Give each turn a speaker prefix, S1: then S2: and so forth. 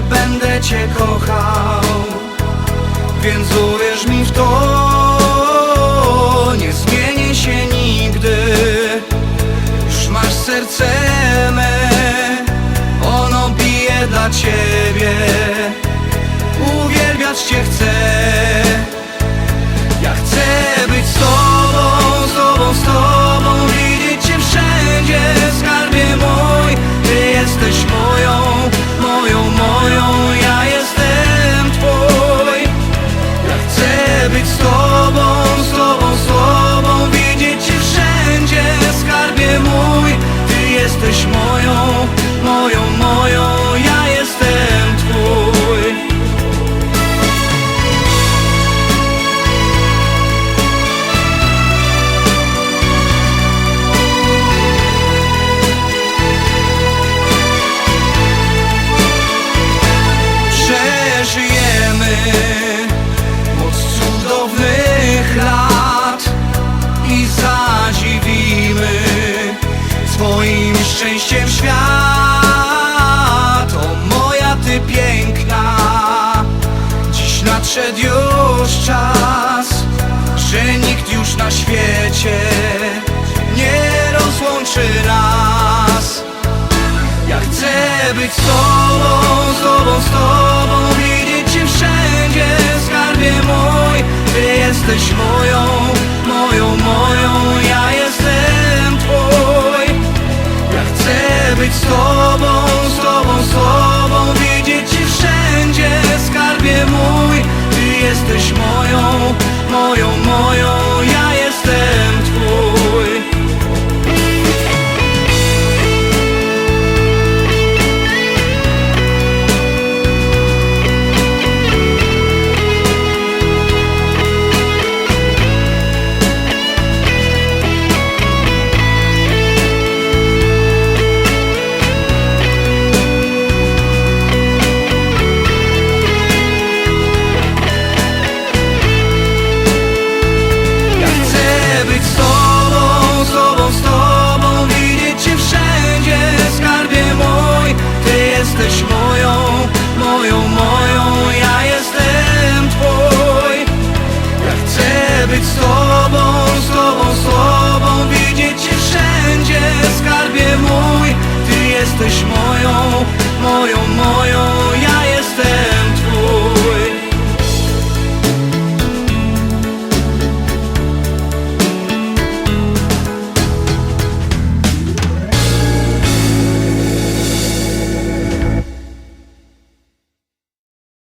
S1: będę cię kochał. Więc uwierz mi w to Nie zmienię się nigdy. Już masz serce me Ono bije dla ciebie. Uwielbiać cię chcę. Ja chcę być z tobą, moc cudownych lat i zadziwimy swoim szczęściem świat. O moja ty piękna, dziś nadszedł już czas, że nikt już na świecie nie rozłączy nas. Ja chcę być z tobą, z tobą, z tobą weź moją moją, moją, ja jestem Twój. Ja chcę być z Tobą, z Tobą, z Tobą Widzieć Cię wszędzie, skarbie mój. Ty jesteś moją, moją, moją, ja jestem